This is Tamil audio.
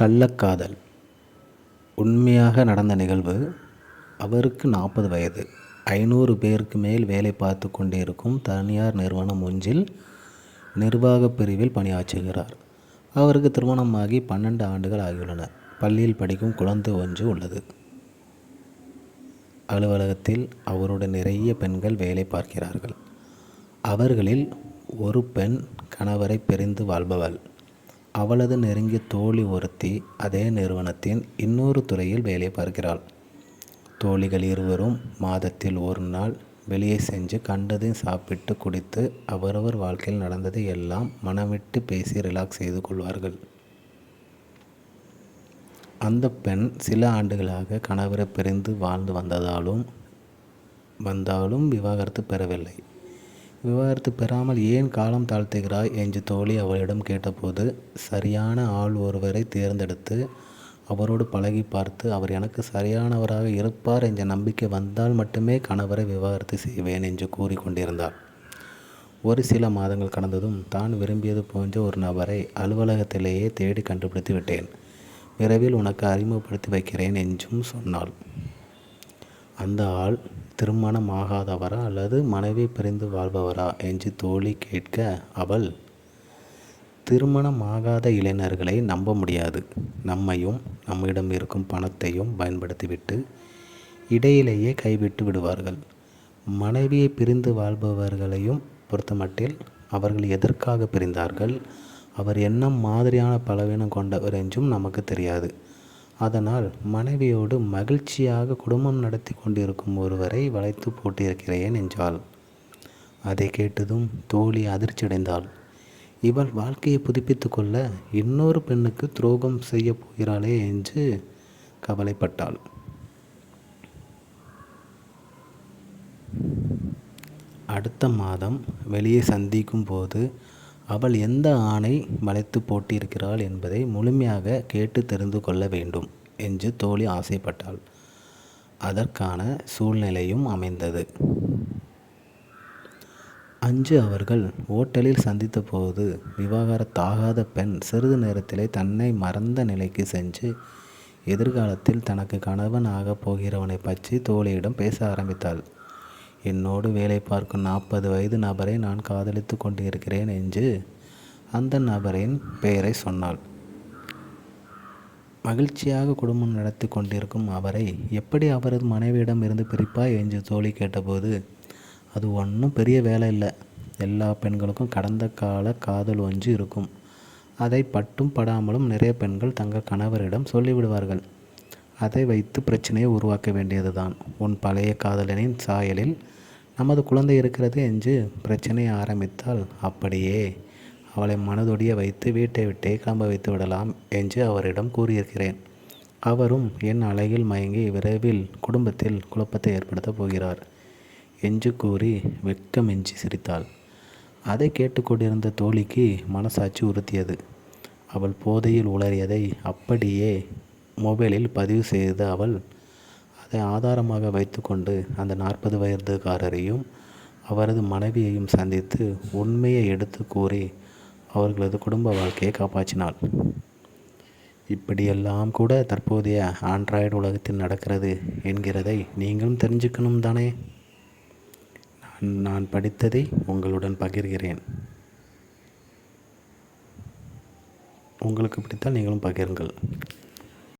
கள்ளக்காதல். உண்மையாக நடந்த நிகழ்வு அவருக்கு நாற்பது வயது. ஐநூறு பேருக்கு மேல் வேலை பார்த்து கொண்டிருக்கும் தனியார் நிறுவனம் ஒன்றில் நிர்வாகப் பிரிவில் பணியாற்றுகிறார். அவருக்கு திருமணமாகி பன்னெண்டு ஆண்டுகள் ஆகியுள்ளன பள்ளியில் படிக்கும் குழந்தை ஒன்று உள்ளது. அலுவலகத்தில் அவருடன் நிறைய பெண்கள் வேலை பார்க்கிறார்கள். அவர்களில் ஒரு பெண் கணவரை பிரிந்து வாழ்பவள். அவளது நெருங்கிய தோழி ஒருத்தி அதே நிறுவனத்தின் இன்னொரு துறையில் வேலை பார்க்கிறாள். தோழிகள் இருவரும் மாதத்தில் ஒரு நாள் வெளியே செஞ்சு கண்டதையும் சாப்பிட்டு குடித்து அவரவர் வாழ்க்கையில் நடந்ததை எல்லாம் மனமிட்டு பேசி ரிலாக்ஸ் செய்து கொள்வார்கள். அந்த பெண் சில ஆண்டுகளாக கணவரை பிரிந்து வாழ்ந்து வந்ததாலும் வந்தாலும் விவாகரத்து பெறவில்லை. விவாகரத்து பெறாமல் ஏன் காலம் தாழ்த்துகிறாய்? என்று தோழி அவளிடம் கேட்டபோது சரியான ஆள் ஒருவரை தேர்ந்தெடுத்து அவரோடு பழகி பார்த்து அவர் எனக்கு சரியானவராக இருப்பார் என்ற நம்பிக்கை வந்தால் மட்டுமே கணவரை விவாகரத்து செய்வேன் என்று கூறிக்கொண்டிருந்தார் ஒரு சில மாதங்கள் கடந்ததும் தான் விரும்பியது போன்ற ஒரு நபரை அலுவலகத்திலேயே தேடி கண்டுபிடித்து விட்டேன். விரைவில் உனக்கு அறிமுகப்படுத்தி வைக்கிறேன் என்றும் சொன்னாள். அந்த ஆள் திருமணம் ஆகாதவரா அல்லது மனைவி பிரிந்து வாழ்பவரா என்று தோழி கேட்க அவள் திருமணம் ஆகாத இளைஞர்களை நம்ப முடியாது. நம்மையும் நம்மிடம் இருக்கும் பணத்தையும் பயன்படுத்திவிட்டு இடையிலேயே கைவிட்டு விடுவார்கள். மனைவியை பிரிந்து வாழ்பவர்களையும் பொறுத்தமட்டில் அவர்கள் எதற்காக பிரிந்தார்கள்? அவர் என்ன மாதிரியான பலவீனம் கொண்டவர் என்றும் நமக்கு தெரியாது. அதனால் மனைவியோடு மகிழ்ச்சியாக குடும்பம் நடத்தி கொண்டிருக்கும் ஒருவரை வளைத்து போட்டிருக்கிறேன் என்றாள். அதை கேட்டதும் தோழி அதிர்ச்சியடைந்தாள். இவள் வாழ்க்கையை புதுப்பித்து கொள்ள இன்னொரு பெண்ணுக்கு துரோகம் செய்ய போகிறாளே என்று கவலைப்பட்டாள். அடுத்த மாதம் வெளியே சந்திக்கும் போது அவள் எந்த ஆணை வளைத்து போட்டிருக்கிறாள் என்பதை முழுமையாக கேட்டு தெரிந்து கொள்ள வேண்டும் என்று தோழி ஆசைப்பட்டாள். அதற்கான சூழ்நிலையும் அமைந்தது. அஞ்சு அவர்கள் ஓட்டலில் சந்தித்தபோது விவாகரத்தாகாத பெண் சிறிது நேரத்திலே தன்னை மறந்த நிலைக்கு சென்று எதிர்காலத்தில் தனக்கு கணவன் ஆகப் போகிறவனை பற்றி தோழியிடம் பேச ஆரம்பித்தாள். என்னோடு வேலை பார்க்கும் நாற்பது வயது நபரை நான் காதலித்து கொண்டிருக்கிறேன் என்று அந்த நபரின் பெயரை சொன்னாள். மகிழ்ச்சியாக குடும்பம் நடத்தி கொண்டிருக்கும் அவரை எப்படி அவரது மனைவியிடம் இருந்து பிரிப்பாய் என்று தோழி கேட்டபோது அது ஒன்றும் பெரிய வேலை இல்லை. எல்லா பெண்களுக்கும் கடந்த கால காதல் ஒன்று இருக்கும். அதை பட்டும் படாமலும் நிறைய பெண்கள் தங்கள் கணவரிடம் சொல்லிவிடுவார்கள். அதை வைத்து பிரச்சனையை உருவாக்க வேண்டியதுதான். உன் பழைய காதலனின் சாயலில் நமது குழந்தை இருக்கிறது என்று பிரச்சனை ஆரம்பித்தால் அப்படியே அவளை மனதொடிய வைத்து வீட்டை விட்டே கிளம்ப வைத்து விடலாம் என்று அவரிடம் கூறியிருக்கிறேன். அவரும் என் அழகில் மயங்கி விரைவில் குடும்பத்தில் குழப்பத்தை ஏற்படுத்தப் போகிறார் என்று கூறி வெட்கமெஞ்சி சிரித்தாள். அதை கேட்டுக்கொண்டிருந்த தோழிக்கு மனசாட்சி உறுத்தியது. அவள் போதையில் உளறியதை அப்படியே மொபைலில் பதிவு செய்த அவள் அதை ஆதாரமாக வைத்துக்கொண்டு அந்த நாற்பது வயதுக்காரரையும் அவரது மனைவியையும் சந்தித்து உண்மையை எடுத்து கூறி அவர்களது குடும்ப வாழ்க்கையை காப்பாற்றினாள். இப்படியெல்லாம் கூட தற்போதைய ஆண்ட்ராய்டு உலகத்தில் நடக்கிறது என்கிறதை நீங்களும் தெரிஞ்சுக்கணும் தானே? நான் நான் படித்ததை உங்களுடன் பகிர்கிறேன். உங்களுக்கு பிடித்தால் நீங்களும் பகிருங்கள்.